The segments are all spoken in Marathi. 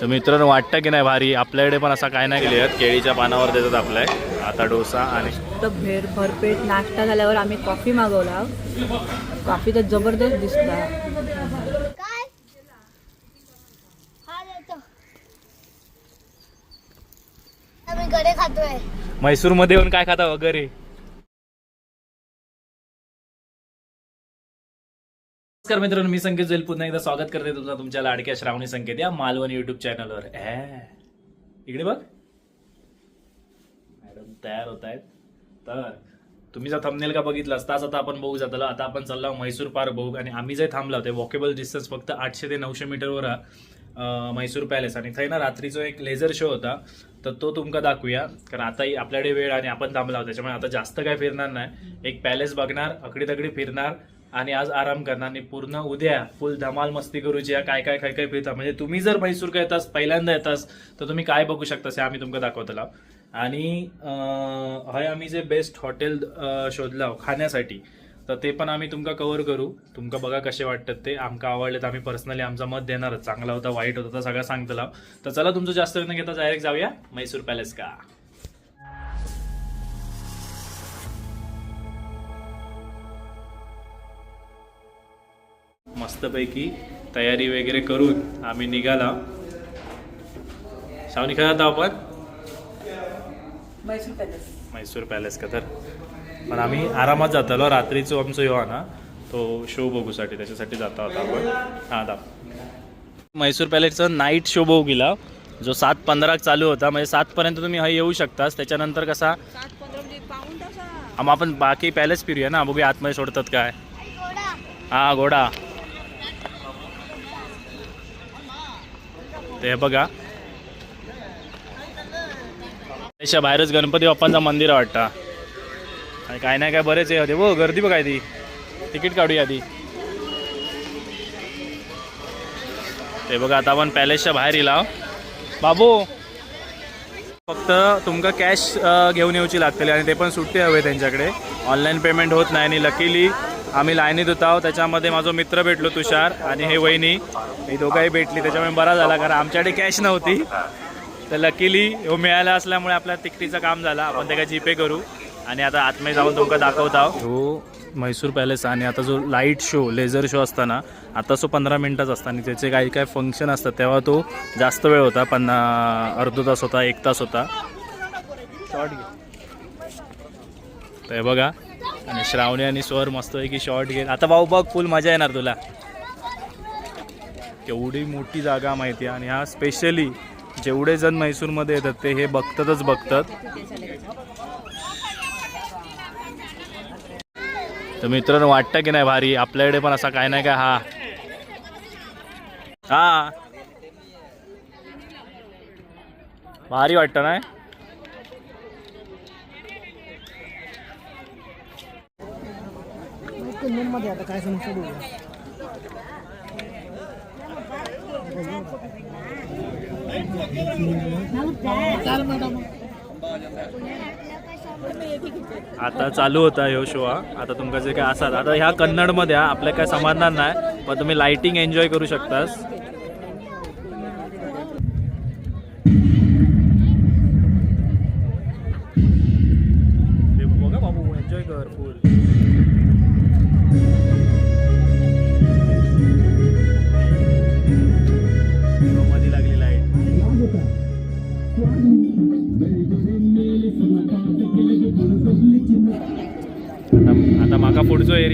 तर मित्रांनो वाटतं की नाही भारी? आपल्याकडे पण असा काय नाही केली केळीच्या पानावर देतात आपल्या आता डोसा आणि तर भेर भरपेट नाश्ता झाल्यावर आम्ही कॉफी मागवला. कॉफी तर जबरदस्त दिसता हा देतो आम्ही खातोय. म्हैसूरमध्ये येऊन काय खाता वगैरे नमस्कार मित्रांनो मी संकेत जोईल. पुन्हा एकदा स्वागत करते तुमचा तुमच्या लाडक्या श्रावणी संकेत या मालवण युट्यूब चॅनलवर ए इकडे बघ. मॅडम तयार होत आहेत. तर तुम्ही जर थंबनेल का बघितलं तास आता आपण बघू जातलो आता आपण चाललो म्हैसूर पार्क बघू. आणि आम्ही जे थांबलो ते वॉकेबल डिस्टन्स फक्त आठशे ते नऊशे मीटरवर म्हैसूर पॅलेस आणि थंय ना रात्रीचा एक लेझर शो होता तर तो तुमका दाखवूया. कारण आताही आपल्याकडे वेळ आणि आपण थांबला होता त्याच्यामुळे आता जास्त काय फिरणार नाही. एक पॅलेस बघणार अकडी तकडी फिरणार आणि आज आराम करणार आणि पूर्ण उद्या फुल धमाल मस्ती करूची काय काय काय काय फिरता. म्हणजे तुम्ही जर मैसूर का येतास पहिल्यांदा येतास तर तुम्ही काय बघू शकता हे आम्ही तुमका दाखवतला आणि हय आम्ही जे बेस्ट हॉटेल शोधला खाण्यासाठी तर ते पण आम्ही तुमका कवर करू. तुमका बघा कसे वाटतात ते. आमका आवडले तर आम्ही पर्सनली आमचा मत देणारच. चांगला होता वाईट होता तर सगळं सांगतला तर चला तुमचं जास्त वेळ न घेता डायरेक्ट जाऊया. म्हैसूर पॅलेस का? मस्तपैकी तयारी वगैरे करून आम्ही निघाला. काय आता आपण? मैसूर पॅलेस म्हैसूर पॅलेस का तर? पण आम्ही आरामात जातालो. रात्रीचो आमचो हा ना तो शो बघूसाठी त्याच्यासाठी जाता होता आपण. हा दा म्हैसूर पॅलेसचा नाईट शो बघू गेला जो सात पंधराक चालू होता म्हणजे सातपर्यंत तुम्ही हा येऊ शकतास. त्याच्यानंतर कसा? म्हणजे आम आपण बाकी पॅलेस फिरूया ना. बघूया आतमध्ये सोडतात काय. घोडा. हा घोडा. हे बघा. त्याच्या बाहेरच गणपती बाप्पांचा मंदिर वाटतं. आणि काय नाही काय बरेच आहे होते हो गर्दी बघाय ती तिकीट काढूया आधी. ते बघा आता आपण पॅलेसच्या बाहेर येला बाबू फक्त तुमका कॅश घेऊन येऊची लागतली आणि ते पण सुट्टी हवे त्यांच्याकडे. ऑनलाईन पेमेंट होत नाही आणि लकीली आम्ही लाईनीत आहोत त्याच्यामध्ये माझा मित्र भेटलो तुषार आणि हे वहिनी. ही दोघंही भेटली त्याच्यामुळे बरा झाला कारण आमच्याकडे कॅश नव्हती. तर लकीली हो मिळाला असल्यामुळे आपल्या तिकटीचं काम झालं. आपण त्याला जीपे करू. आणि आता आतमध्ये जाऊन तुमका दाखवत आहोत हो म्हैसूर पॅलेस आणि आता जो लाइट शो लेझर शो असताना आता तो पंधरा मिनटाचा असता आणि त्याचे काही काही फंक्शन असतात तेव्हा तो जास्त वेळ होता पन्ना अर्धा तास होता एक तास होता. शॉर्ट घे तर हे बघा आणि श्रावणी आणि स्वर मस्त आहे की शॉर्ट घेत. आता भाऊ बघ फुल मजा येणार तुला. केवढी मोठी जागा माहिती आहे. आणि हा स्पेशली जेवढे जण म्हैसूरमध्ये येतात ते हे बघतातच बघतात. तर मित्रांनो वाटतं की नाही भारी? आपल्याकडे पण असा काय नाही का? हा. हा. भारी वाटतं मध्ये आता चालू होता ह्यो शो हा. आता तुमका जे काय असाल आता ह्या कन्नडमध्ये मध्ये आपल्या काय समाधान नाही पण तुम्ही लाइटिंग एन्जॉय करू शकतास. बघा बाबू एन्जॉय कर फुल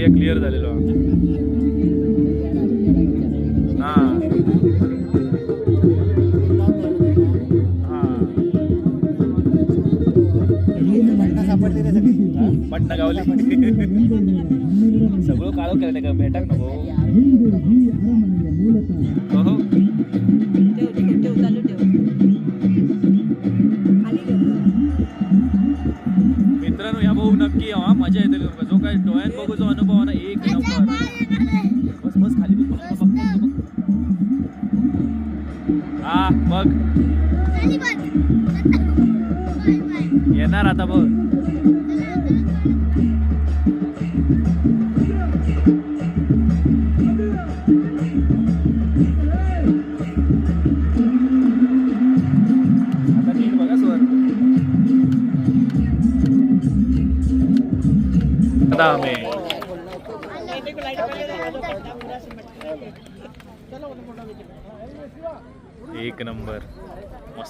एरिया क्लिअर झालेलो हा. पटना गावली सगळं काळो केलं का? भेटाक नको. हो येणार आता बघ. में एक नंबर.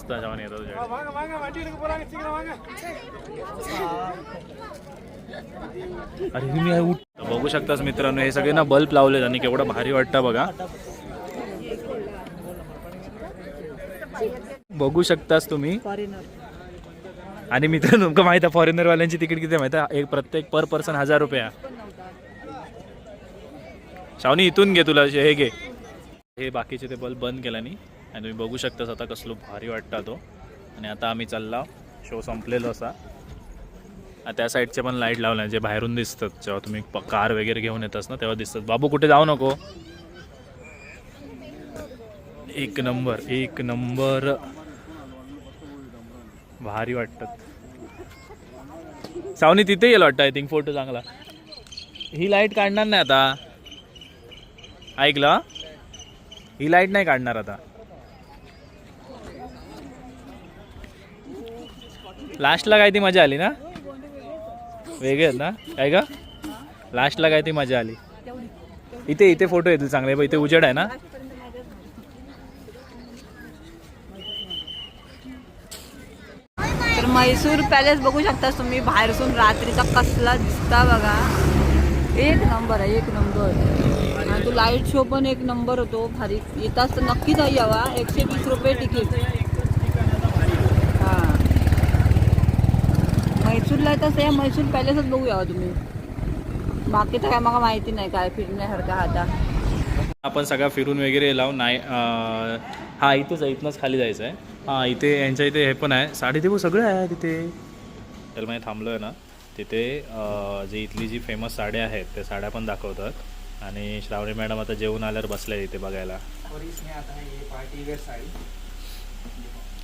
मस्त जेवण येतो तुझ्याकडे. अरे मी आहे उठ. तर बघू शकतास मित्रांनो हे सगळे ना बल्ब लावले आणि केवढं भारी वाटतं बघा. बघू शकतास तुम्ही. आणि मित्र तुमचं माहिती आहे फॉरेनर वाल्यांची तिकीट किती माहिती आहे? एक प्रत्येक पर पर्सन हजार रुपये. शावनी इथून घे तुला हे घे. हे बाकीचे ते बल्ब बंद केल्यानी आणि तुम्ही बघू शकतास आता कसलो भारी वाटता तो. आणि आता आम्ही चालला. शो संपलेलो असा. त्या साईडचे पण लाइट लावल्या. जे बाहेरून दिसतात जेव्हा तुम्ही प- कार वगैरे घेऊन येतास ना तेव्हा दिसतात. बाबू कुठे जाऊ नको. एक नंबर एक नंबर भारी वाटतात सावनी तिथे येईल वाटतं आय थिंक फोटो चांगला. ही लाइट काढणार नाही आता. ऐकलं ही? लाइट नाही काढणार आता. लास्टला काय ती मजा आली ना? वेगळे आहेत ना? काय का लास्टला काय ती मजा आली? इथे इथे फोटो येतील चांगले पण इथे उजेड आहे ना? तर म्हैसूर पॅलेस बघू शकता तुम्ही बाहेरसून रात्रीचा कसला दिसता बघा. एक नंबर आहे एक नंबर आणि तो लाइट शो पण एक नंबर होतो भारी. येताच तर नक्कीच आहे यावा एकशे वीस रुपये तिकीट हां म्हैसूरला येताच या म्हैसूर पॅलेसच बघू यावा तुम्ही. बाकी तर काय मला माहिती नाही काय फिरण्यासारखं आता. आपण सगळा फिरून वगैरे लावून नाही हा इथेच आहे इथनंच खाली जायचं आहे हां इथे यांच्या इथे हे पण आहे. साडी ते सगळं आहे तिथे. त्याला मी थांबलो आहे ना तिथे जी इथली जी फेमस साड्या आहेत त्या साड्या पण दाखवतात. आणि श्रावणी मॅडम आता जेवून आल्यावर बसल्या इथे बघायला.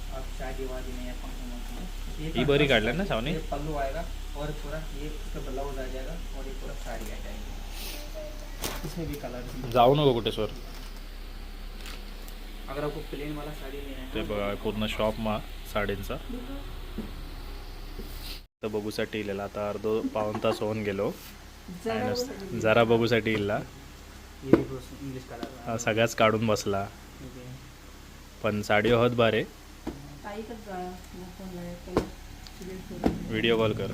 ये पार्टी वेयर साड़ी अब शादी वादी में या फंक्शन वंक्शन में। ही बरी काढल्या ना श्रावणी ये पल्लू आएगा और पूरा ये इसका ब्लाउज आ जाएगा और ये पूरा साड़ी आ जाएगी। इसमें भी कलर जाऊ नको कुठे सर अगर आपको प्लेन वाला साड़ी लेना ते है बघा पूर्ण शॉप मा साडींचा। तर बघूसाठी इलेला. आता अर्धो पाऊन तास होऊन गेलो. जरा बघूसाठी इल्ला. हा सगळ्याच काढून बसला. पण साडी होत बारे. व्हिडिओ कॉल कर.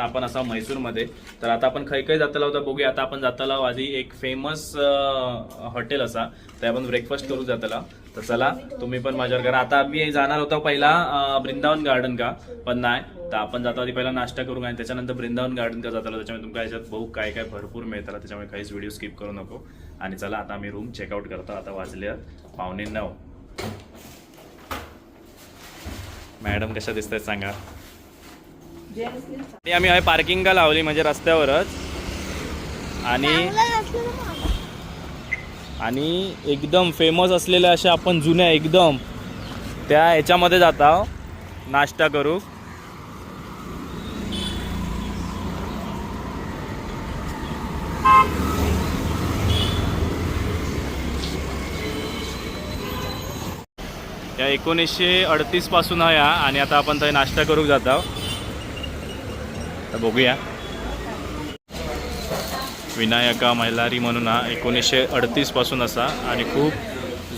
आता आपण असा म्हैसूरमध्ये. तर आता आपण खै खै जाताला होता बघूया. आता आपण जाताला आधी एक फेमस हॉटेल असा. ते आपण ब्रेकफास्ट करू जाताला. तर चला तुम्ही पण माझ्यावर करा. आता मी जाणार होतो पहिला वृंदावन गार्डन का? पण नाही. तर आपण जातो आधी पहिला नाश्ता करू आणि त्याच्यानंतर वृंदावन गार्डन का जाताला. त्याच्यामुळे तुमका याच्यात बहु काय काय भरपूर मिळतात त्याच्यामुळे काहीच व्हिडिओ स्किप करू नको. आणि चला आता आम्ही रूम चेकआउट करतो. आता वाजले आहेत पावणे नऊ. मॅडम कशा दिसत आहेत सांगा. आणि आम्ही आहे पार्किंगला लावली म्हणजे रस्त्यावरच. आणि आणि एकदम फेमस असलेल्या अशा आपण जुन्या एकदम त्या ह्याच्यामध्ये जाता हो. नाश्ता करू. या एकोणीसशे अडतीसपासून आहे आणि आता आपण थंय नाश्ता करूक आहोत तर बघूया. विनायका मैलारी म्हणून हा एकोणीसशे अडतीसपासून असा आणि खूप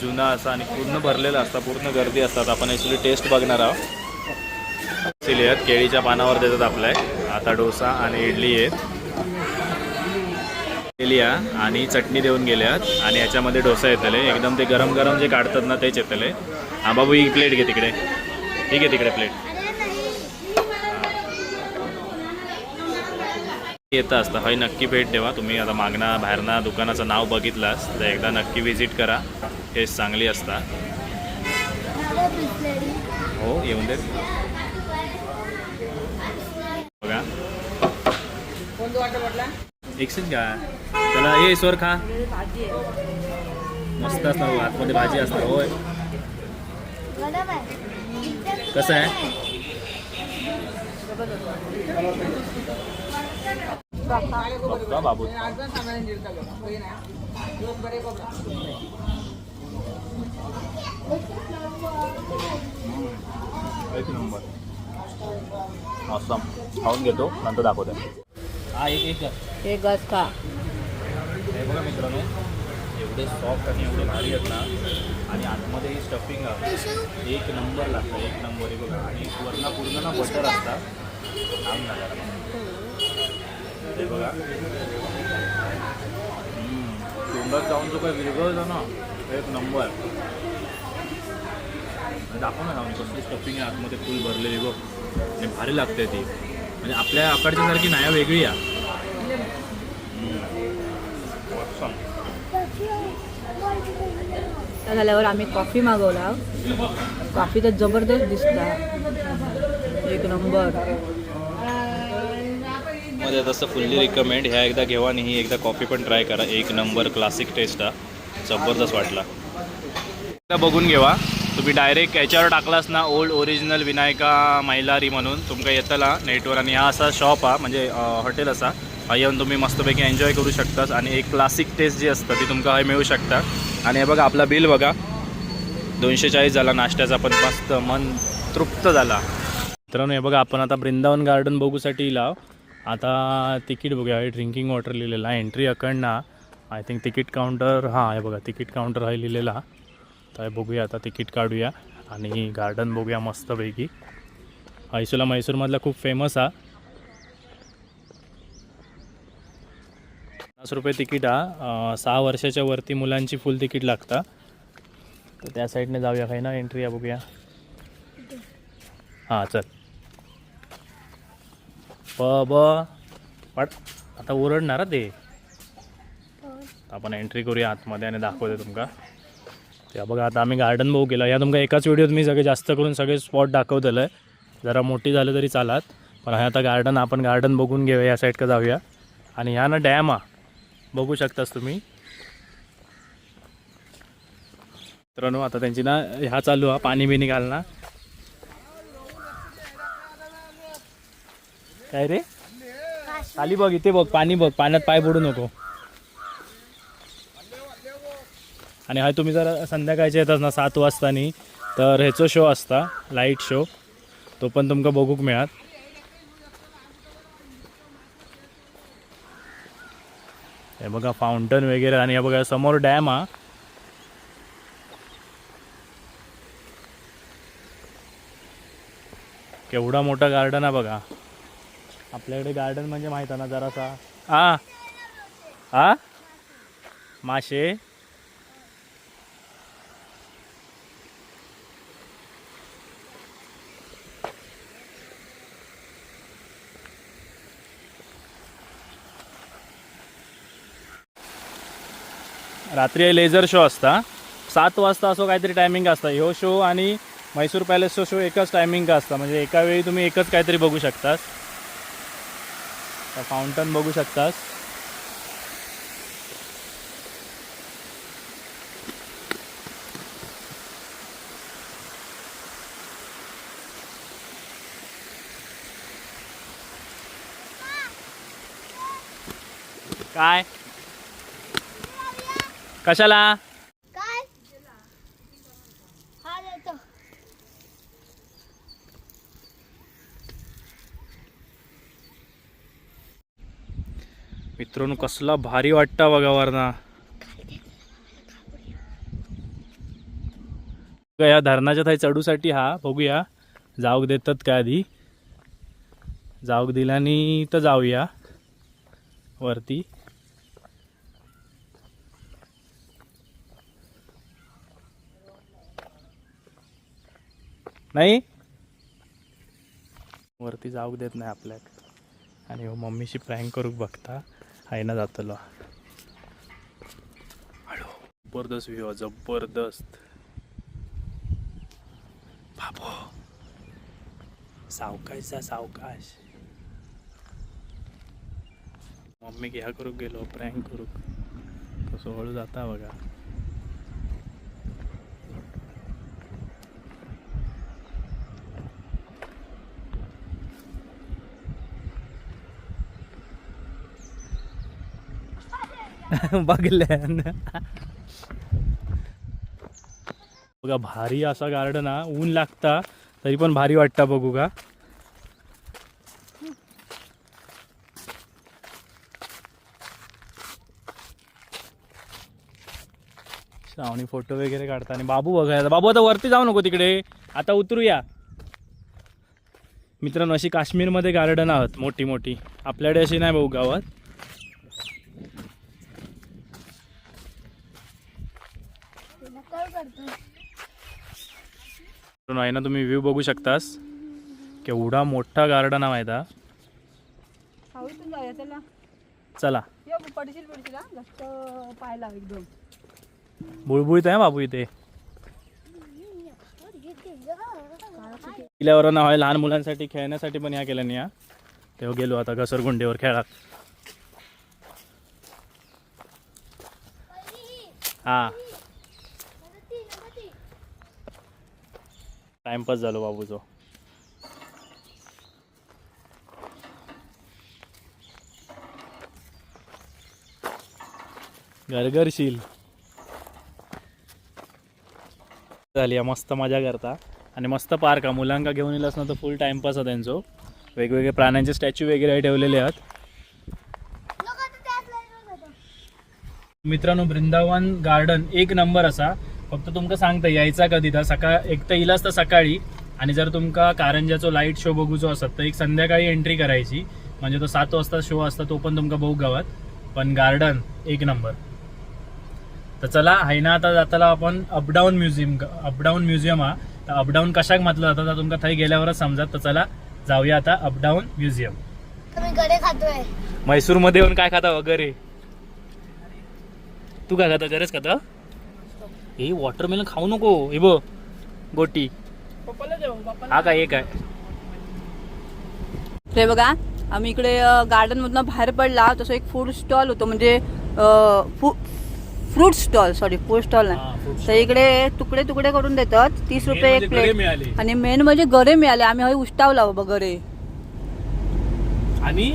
जुना असा आणि पूर्ण भरलेला असता पूर्ण गर्दी असतात. आपण ॲक्च्युली टेस्ट बघणार आहोत. सिलियत केळीच्या पानावर देतात आपल्या आता डोसा आणि इडली आहेत. केली आणि चटणी देऊन गेल्यात आणि याच्यामध्ये डोसा येतले. एकदम ते गरम गरम जे काढतात ना तेच येतले. हा बाबू ही प्लेट घे तिकडे. ठीक आहे तिकडे प्लेट येतं असतं. हय नक्की भेट देवा. तुम्ही आता मागणा बाहेरना दुकानाचं नाव बघितलास तर एकदा नक्की व्हिजिट करा. टेस्ट चांगली असता. हो येऊन दे. बघा. एकशेच घ्या. चला ये ईश्वर खा. मस्त असणार आतमध्ये भाजी असणार होय. कसं आहे? बाबू एक नंबर. असं खाऊन घेतो नंतर दाखवते. हा एक एक हे गस खा. हे बघा मित्रांनो एवढे सॉफ्ट आणि एवढे भारी आहेत ना आणि आतमध्ये ही स्टफिंग आहे. एक नंबर लागतं एक नंबर. हे बघा. आणि वरना पूर्ण ना बटर असतात थांब ना हे बघा. तोंडात जाऊन जो काही विरघळतो ना एक नंबर. दाखव ना जाऊन कसली स्टफिंग आहे आतमध्ये फुल भरलेली बघ. आणि भारी लागते ती. म्हणजे आपल्या आकडच्या सारखी नाही वेगळी आहे. झाल्यावर आम्ही कॉफी मागवला. कॉफी तर जबरदस्त दिसता एक नंबर. मध्ये तसं फुल्ली रिकमेंड ह्या एकदा घेवा आणि ही एकदा कॉफी पण ट्राय करा. एक नंबर क्लासिक टेस्ट हा. जबरदस्त वाटला. एकदा बघून घेवा. तुम्ही डायरेक्ट याच्यावर टाकलास ना ओल्ड ओरिजिनल विनायका मैलारी म्हणून तुमका येतला नेटवर आणि हा असा शॉप हा म्हणजे हॉटेल असा. हा येऊन तुम्ही मस्तपैकी एन्जॉय करू शकतास आणि एक क्लासिक टेस्ट जी असतं ती तुमका हय मिळू शकता. आणि हे बघा आपला बिल बघा. दोनशे चाळीस झाला नाश्त्याचा पण मस्त मन तृप्त झाला. मित्रांनो हे बघा आपण आता वृंदावन गार्डन बघूसाठी लाव आता तिकीट बघूया. हे ड्रिंकिंग वॉटर लिहिलेलं आहे. एंट्री अकडना आय थिंक तिकीट काउंटर हां हे बघा तिकीट काउंटर आहे लिहिलेला. तर बघूया आता तिकीट काढूया. आणि गार्डन बघूया मस्तपैकी. ऐसूला म्हैसूरमधला खूप फेमस हा. पन्नास रुपये तिकीट हा. सहा वर्षाच्या वरती मुलांची फुल तिकीट लागता. तर त्या साईडने जाऊया. काही ना एंट्री या बघूया. हां चल. ब ब. पट आता ओरडणार ते. आपण एंट्री करूया आतमध्ये आणि दाखवते तुमका. ते बघा आता आम्ही गार्डन बघू केलं. या तुमका एकाच व्हिडिओत मी सगळे जास्त करून सगळे स्पॉट दाखवलेलं आहे जरा मोठी झालं तरी चालात. पण हे आता गार्डन आपण गार्डन बघून घेऊया या साईडका जाऊया. आणि ह्या ना डॅम हा. बघू शकतास तुम्ही. मित्रांनो आता त्यांची ना ह्या चालू हा पाणी बिनी घालणार. काय रे? खाली बघ इथे बघ पाणी बघ पाण्यात पाय पडू नको. आणि हा तुम्ही जर संध्याकाळचे येतात ना सात वाजतानी तर ह्याचो शो असता लाइट शो तो पण तुमका बघूक मिळात हे बघा फाउंटन वगैरे आणि हे बघा समोर डॅम हा. केवढा मोठा गार्डन आहे बघा. आपल्याकडे गार्डन म्हणजे माहीत आहे ना जरासा. हा. हा? माशे. रात्री लेझर शो असता. सात वाजता असो काहीतरी टायमिंग असता. ह्यो शो आणि मैसूर पॅलेसचा शो एकाच टायमिंग असता. म्हणजे एका वेळी तुम्ही एकच काहीतरी बघू शकतास फाउंटन बघू शकतास. काय? कशाला? मित्रांनो कसला भारी वाटता बघा वरना. या धरणाच्या थाई चढूसाठी हा बघूया. जाऊक देतात का आधी? जाऊक दिल्याने तर जाऊया. वरती. नाही? वरती जाऊक देत नाही आपल्याक. आणि हो मम्मीशी प्रँक करूक बघता. हायना जातलो. जबरदस्त व्ह्यू जबरदस्त. बाबो. सावकाशचा सावकाश. मम्मी ह्या करूक गेलो प्रँक करूक कसं हळू जाता बघा. बघल्यान बघा भारी असा गार्डन हा. ऊन लागता तरी पण भारी वाटता बघू का? श्रावणी फोटो वगैरे काढता आणि बाबू बघायला बाबू आता वरती जाऊ नको तिकडे. आता उतरूया. मित्रांनो अशी काश्मीरमध्ये गार्डन आहोत मोठी मोठी आपल्याकडे अशी नाही बघू गावात. मित्रांनो, आहे ना तुम्ही व्ह्यू बघू शकतास. केवढा मोठा गार्डन आहे जाऊया चला. चला. ये बुळबुळीत आहे बाबू इथे. किल्ल्यावर ना होय लहान मुलांसाठी खेळण्यासाठी पण ह्या केल्या नाही हा. तेव्हा गेलो आता घसरगुंडीवर खेळात. हा. टाइमपास झालो बाबूचो गरगरशील झाली आहे, मस्त मजा करता. आणि मस्त पार्क आहे मुलांका घेऊन येलास ना तर फुल टाइमपास आहे त्यांचो. वेगवेगळे प्राण्यांचे स्टॅच्यू वगैरे ठेवलेले आहेत. मित्रांनो वृंदावन गार्डन एक नंबर असा. फक्त तुमका सांगता यायचा कधी? तर सकाळ एक तर इलाच तर सकाळी. आणि जर तुमका कारंजाचो लाइट शो बघूचो असत तर एक संध्याकाळी एंट्री करायची. म्हणजे तो सात वाजता शो असता तो पण तुमका बघू गावात. पण गार्डन एक नंबर तर चला हाय ना आता जाताला आपण अपडाऊन म्युझियम अपडाऊन म्युझियम हा. तर अपडाऊन कशाक म्हटलं जातं तर तुमका थंय गेल्यावरच समजत. तर चला जाऊया आता अपडाऊन म्युझियम म्हैसूरमध्ये येऊन काय खाता वगैरे तू काय खाता गरज खाता हे वॉटरमेलन खाऊ नको. हे बघ. गोटी. हा काय एक आहे रे बघा आम्ही इकडे गार्डन मधनं बाहेर पडला तसं एक फूड स्टॉल होतो म्हणजे fruit stall sorry food stall हा, नाही तर इकडे तुकडे तुकडे करून देतात तीस रुपये म्हणजे एक प्लेट. आणि मेन म्हणजे गरे मिळाले आम्ही हवी उष्टावला बाबा गरे. आणि